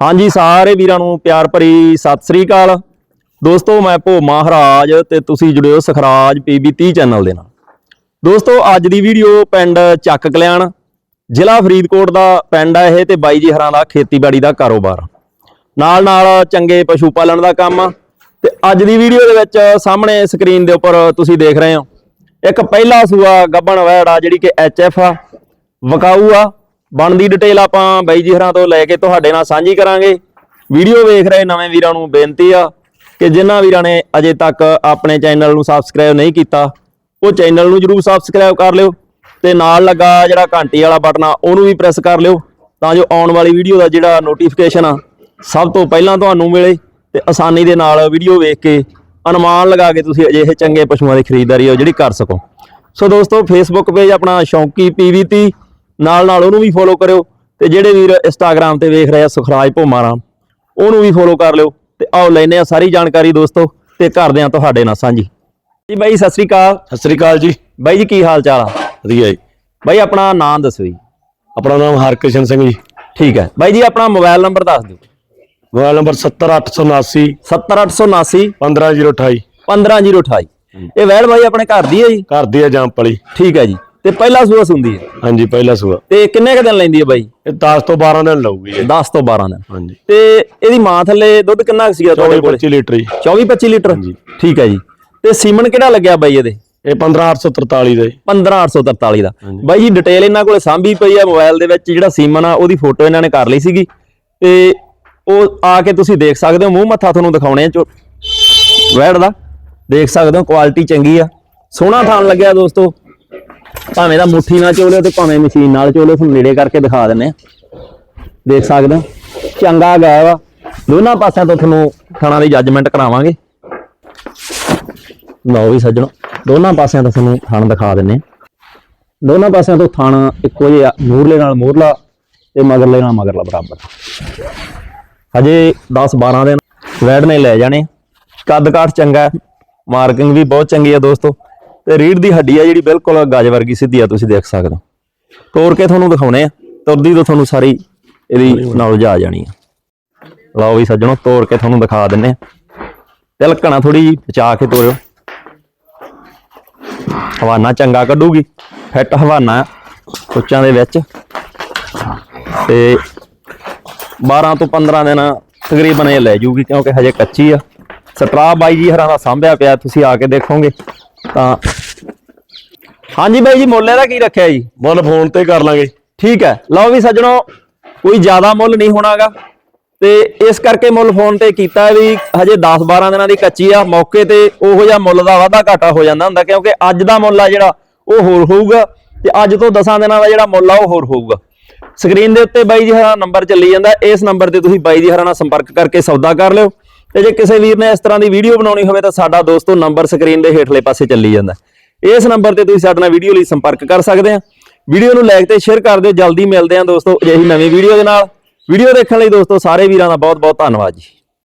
ਹਾਂਜੀ, ਸਾਰੇ ਵੀਰਾਂ ਨੂੰ ਪਿਆਰ ਭਰੀ ਸਤਿ ਸ੍ਰੀ ਅਕਾਲ। ਦੋਸਤੋ, ਮੈਂ ਭੋ ਮਹਾਰਾਜ ਤੇ ਤੁਸੀਂ ਜੁੜਿਓ ਸਖਰਾਜ ਪੀਬੀ 30 ਚੈਨਲ ਦੇ ਨਾਲ। ਦੋਸਤੋ, ਅੱਜ ਦੀ ਵੀਡੀਓ ਪਿੰਡ ਚੱਕ ਕਲਿਆਣ, ਜ਼ਿਲ੍ਹਾ ਫਰੀਦਕੋਟ ਦਾ ਪਿੰਡ ਆ ਇਹ ਤੇ ਬਾਈ ਜੀ ਹਰਾਂ ਦਾ ਖੇਤੀਬਾੜੀ ਦਾ ਕਾਰੋਬਾਰ। ਨਾਲ ਨਾਲ ਚੰਗੇ ਪਸ਼ੂ ਪਾਲਣ ਦਾ ਕੰਮ ਆ ਤੇ ਅੱਜ ਦੀ ਵੀਡੀਓ ਦੇ ਵਿੱਚ ਸਾਹਮਣੇ ਸਕਰੀਨ ਦੇ ਉੱਪਰ ਤੁਸੀਂ ਦੇਖ ਰਹੇ ਹੋ। ਇੱਕ ਪਹਿਲਾ ਸੂਆ ਗੱਬਣ ਵੈੜ ਆ ਜਿਹੜੀ ਕਿ ਐਚਐਫ ਆ, ਵਕਾਊ ਆ ਬਣਦੀ ਡਿਟੇਲ ਆਪਾਂ ਬਾਈ ਜੀ ਹਰਾਂ ਤੋਂ ਲੈ ਕੇ ਤੁਹਾਡੇ ਨਾਲ ਸਾਂਝੀ ਕਰਾਂਗੇ। ਵੀਡੀਓ ਵੇਖ ਰਹੇ ਨਵੇਂ ਵੀਰਾਂ ਨੂੰ ਬੇਨਤੀ ਆ ਕਿ ਜਿਨ੍ਹਾਂ ਵੀਰਾਂ ਨੇ ਅਜੇ ਤੱਕ ਆਪਣੇ ਚੈਨਲ ਨੂੰ ਸਬਸਕ੍ਰਾਈਬ ਨਹੀਂ ਕੀਤਾ, ਉਹ ਚੈਨਲ ਨੂੰ ਜਰੂਰ ਸਬਸਕ੍ਰਾਈਬ ਕਰ ਲਿਓ ਤੇ ਨਾਲ ਲੱਗਾ ਜਿਹੜਾ ਘੰਟੀ ਵਾਲਾ ਬਟਨ ਆ, ਉਹਨੂੰ ਵੀ ਪ੍ਰੈਸ ਕਰ ਲਿਓ ਤਾਂ ਜੋ ਆਉਣ ਵਾਲੀ ਵੀਡੀਓ ਦਾ ਜਿਹੜਾ ਨੋਟੀਫਿਕੇਸ਼ਨ ਆ, ਸਭ ਤੋਂ ਪਹਿਲਾਂ ਤੁਹਾਨੂੰ ਮਿਲੇ ਤੇ ਆਸਾਨੀ ਦੇ ਨਾਲ ਵੀਡੀਓ ਵੇਖ ਕੇ ਅਨੁਮਾਨ ਲਗਾ ਕੇ ਤੁਸੀਂ ਅਜਿਹੇ ਚੰਗੇ ਪਸ਼ੂਆਂ ਦੀ ਖਰੀਦਦਾਰੀ ਆ ਜਿਹੜੀ ਕਰ ਸਕੋ। ਸੋ ਦੋਸਤੋ ਫੇਸਬੁੱਕ ਪੇਜ ਆਪਣਾ ਸ਼ੌਂਕੀ ਪੀਵੀਤੀ ਨਾਲ ਨਾਲ ਉਹਨੂੰ ਵੀ ਫੋਲੋ ਕਰਿਓ ਤੇ ਜਿਹੜੇ ਵੀਰ ਇੰਸਟਾਗ੍ਰam ਤੇ ਵੇਖ ਰਹੇ ਆ ਸੁਖਰਾਜ ਭੋਮਾਰਾਮ ਉਹਨੂੰ ਵੀ ਫੋਲੋ ਕਰ ਲਿਓ ਤੇ ਆਓ ਲੈਨੇ ਆ ਸਾਰੀ ਜਾਣਕਾਰੀ ਦੋਸਤੋ ਤੇ ਕਰਦੇ ਆ ਤੁਹਾਡੇ ਨਾਲ ਸਾਂਝੀ। ਜੀ ਬਾਈ ਸਤਿ ਸ੍ਰੀ ਅਕਾਲ। ਸਤਿ ਸ੍ਰੀ ਅਕਾਲ ਜੀ। ਬਾਈ ਜੀ ਕੀ ਹਾਲ ਚਾਲ ਆ? ਵਧੀਆ ਜੀ। ਬਾਈ ਆਪਣਾ ਨਾਮ ਦੱਸੋ ਜੀ। ਆਪਣਾ ਨਾਮ ਹਰਕ੍ਰਿਸ਼ਨ ਸਿੰਘ ਜੀ। ਠੀਕ ਹੈ। ਬਾਈ ਜੀ ਆਪਣਾ ਮੋਬਾਈਲ ਨੰਬਰ ਦੱਸ ਦਿਓ। ਮੋਬਾਈਲ ਨੰਬਰ 70879 70879 15028 15028 ਇਹ ਵੈਲ ਬਾਈ ਆਪਣੇ ਘਰ ਦੀ ਹੈ ਜੀ? ਘਰ ਦੀ ਆ ਜੰਪ ਵਾਲੀ ਠੀਕ ਹੈ ਜੀ। ਤੇ ਪਹਿਲਾ ਸੂਆ ਸੁੰਦੀ ਹੈ? ਹਾਂਜੀ ਪਹਿਲਾ ਸੂਆ। ਤੇ ਕਿੰਨੇ ਕ ਦਿਨ ਲੈਂਦੀ ਹੈ ਬਾਈ? ਇਹ 10 ਤੋਂ 12 ਦਿਨ ਲਊਗੀ ਇਹ। 10 ਤੋਂ 12 ਦਿਨ। ਹਾਂਜੀ। ਤੇ ਇਹਦੀ ਮਾਂ ਥੱਲੇ ਦੁੱਧ ਕਿੰਨਾ ਕੁ ਸੀਗਾ ਤੁਹਾਡੇ 24 ਕੋਲ 25 ਲੀਟਰ ਜੀ। 24 25 ਲੀਟਰ? ਠੀਕ ਹੈ ਜੀ। ਤੇ ਸੀਮਨ ਕਿਹੜਾ ਲੱਗਿਆ ਬਾਈ ਇਹਦੇ? ਇਹ 15843 ਦਾ ਜੀ। 15843 ਦਾ। ਬਾਈ ਜੀ ਡਿਟੇਲ ਇਹਨਾਂ ਕੋਲੇ ਸਾਂਭੀ ਪਈ ਆ ਮੋਬਾਈਲ ਦੇ ਵਿੱਚ ਜਿਹੜਾ ਸੀਮਨ ਆ ਉਹਦੀ ਫੋਟੋ ਇਹਨਾਂ ਨੇ ਕਰ ਲਈ ਸੀਗੀ। ਤੇ ਉਹ ਆ ਕੇ ਤੁਸੀਂ ਦੇਖ ਸਕਦੇ ਹੋ ਮੂੰਹ ਮੱਥਾ ਤੁਹਾਨੂੰ ਦਿਖਾਉਣੇ ਆ ਚੋ ਵੈੜ ਦਾ। ਦੇਖ ਸਕਦੇ ਹੋ ਕੁਆਲਿਟੀ ਚੰਗੀ ਆ। ਸੋਹਣਾ ਥਾਨ ਲੱਗਿਆ ਦੋਸਤੋ। ਭਾਵੇਂ ਤਾਂ ਮੁੱਠੀ ਨਾਲ ਚੋਲਿਓ ਤੇ ਭਾਵੇਂ ਮਸ਼ੀਨ ਨਾਲ ਚੋਲਿਓ ਤੁਹਾਨੂੰ ਨੇੜੇ ਕਰਕੇ ਦਿਖਾ ਦਿੰਨੇ ਆ ਦੇਖ ਸਕਦੇ ਹੋ। ਚੰਗਾ ਗਾਇ ਵਾ ਦੋਨਾਂ ਪਾਸਿਆਂ ਤੋਂ ਤੁਹਾਨੂੰ ਥਣਾ ਦੀ ਜੱਜਮੈਂਟ ਕਰਾਵਾਂਗੇ। ਲਓ ਵੀ ਸੱਜਣੋ, ਦੋਨਾਂ ਪਾਸਿਆਂ ਤੋਂ ਤੁਹਾਨੂੰ ਥਣ ਦਿਖਾ ਦਿੰਨੇ ਦੋਨਾਂ ਪਾਸਿਆਂ ਤੋਂ ਥਣ ਇੱਕੋ ਜਿਹਾ ਮੂਰਲੇ ਨਾਲ ਮੂਰਲਾ ਤੇ ਮਗਰਲੇ ਨਾਲ ਮਗਰਲਾ, ਬਰਾਬਰ। ਹਜੇ 10 12 ਦਿਨ ਵੈਡ ਨੇ ਲੈ ਜਾਣੇ। ਕੱਦ ਕਾਠ ਚੰਗਾ ਮਾਰਕਿੰਗ ਵੀ ਬਹੁਤ ਚੰਗੀ ਆ ਦੋਸਤੋ। ਤੇ ਰੀੜ ਦੀ ਹੱਡੀ ਆ ਜਿਹੜੀ ਬਿਲਕੁਲ ਗਾਜ ਵਰਗੀ ਸਿੱਧੀ ਆ ਤੁਸੀਂ ਦੇਖ ਸਕਦੇ ਹੋ। ਤੋੜ ਕੇ ਤੁਹਾਨੂੰ ਦਿਖਾਉਣੇ ਆ ਤੁਰਦੀ ਤੋਂ ਤੁਹਾਨੂੰ ਸਾਰੀ ਇਹਦੀ ਨੌਲੇਜ ਆ ਜਾਣੀ ਆ। ਲਓ ਵੀ ਸੱਜਣੋ ਤੋੜ ਕੇ ਤੁਹਾਨੂੰ ਦਿਖਾ ਦਿੰਨੇ ਆ। ਤਿਲਕਣਾ ਥੋੜੀ ਜਿਹੀ ਬਚਾ ਕੇ ਤੋਰਿਓ। ਹਵਾਨਾ ਚੰਗਾ ਕੱਢੂਗੀ ਫਿੱਟ ਹਵਾਨਾ ਆ, ਉੱਚਾਂ ਦੇ ਵਿੱਚ। ਤੇ 12 ਤੋਂ 15 ਦਿਨ ਤਕਰੀਬਨ ਇਹ ਲੈ ਜੂਗੀ ਕਿਉਂਕਿ ਹਜੇ ਕੱਚੀ ਆ। ਸਟਰਾ ਬਾਈ ਜੀ ਹਰਾਂ ਦਾ ਸਾਂਭਿਆ ਪਿਆ ਤੁਸੀਂ ਆ ਕੇ ਦੇਖੋਗੇ ਤਾਂ ਹਾਂਜੀ ਬਾਈ ਜੀ ਮੁੱਲ ਇਹਦਾ ਕੀ ਰੱਖਿਆ ਜੀ? ਮੁੱਲ ਫੋਨ ਤੇ ਕਰ ਲਾਂਗੇ। ਠੀਕ ਹੈ। ਲਓ ਵੀ ਸੱਜਣੋ ਕੋਈ ਜ਼ਿਆਦਾ ਮੁੱਲ ਨਹੀਂ ਹੋਣਾਗਾ। ਤੇ ਇਸ ਕਰਕੇ ਮੁੱਲ ਫੋਨ ਤੇ ਕੀਤਾ ਵੀ ਹਜੇ 10-12 ਦਿਨਾਂ ਦੀ ਕੱਚੀ ਆ। ਮੌਕੇ ਤੇ ਉਹੋ ਜਿਹਾ ਮੁੱਲ ਦਾ ਵਾਧਾ ਘਾਟਾ ਹੋ ਜਾਂਦਾ ਹੁੰਦਾ ਕਿਉਂਕਿ ਅੱਜ ਦਾ ਮੁੱਲ ਆ ਜਿਹੜਾ ਉਹ ਹੋਰ ਹੋਊਗਾ। ਤੇ ਅੱਜ ਤੋਂ 10 ਦਿਨਾਂ ਦਾ ਜਿਹੜਾ ਮੁੱਲ ਆ ਉਹ ਹੋਰ ਹੋਊਗਾ। ਸਕਰੀਨ ਦੇ ਉੱਤੇ ਬਾਈ ਜੀ ਹਰਾ ਨੰਬਰ ਚੱਲੀ ਜਾਂਦਾ। ਇਸ ਨੰਬਰ ਤੇ ਤੁਸੀਂ ਬਾਈ ਜੀ ਹਰਾ ਨਾਲ ਸੰਪਰਕ ਕਰਕੇ ਸੌਦਾ ਕਰ ਲਿਓ। ਤੇ ਜੇ ਕਿਸੇ ਵੀਰ ਨੇ ਇਸ ਤਰ੍ਹਾਂ ਦੀ ਵੀਡੀਓ ਬਣਾਉਣੀ ਹੋਵੇ ਤਾਂ ਸਾਡਾ ਦੋਸਤੋ ਨੰਬਰ ਸਕਰੀਨ ਦੇ ਹੇਠਲੇ ਪਾਸੇ ਚੱਲੀ ਜਾਂਦਾ। ਇਸ ਨੰਬਰ ਤੇ ਤੁਸੀਂ ਸਾਡੇ ਨਾਲ ਵੀਡੀਓ ਲਈ ਸੰਪਰਕ ਕਰ ਸਕਦੇ ਆ। ਵੀਡੀਓ ਨੂੰ ਲਾਈਕ ਤੇ ਸ਼ੇਅਰ ਕਰ ਦਿਓ। ਜਲਦੀ ਮਿਲਦੇ ਆ ਦੋਸਤੋ ਅਜਿਹੀ ਨਵੀਂ ਵੀਡੀਓ ਦੇ ਨਾਲ। ਵੀਡੀਓ ਦੇਖਣ ਲਈ ਦੋਸਤੋ ਸਾਰੇ ਵੀਰਾਂ ਦਾ ਬਹੁਤ ਬਹੁਤ ਧੰਨਵਾਦ ਜੀ।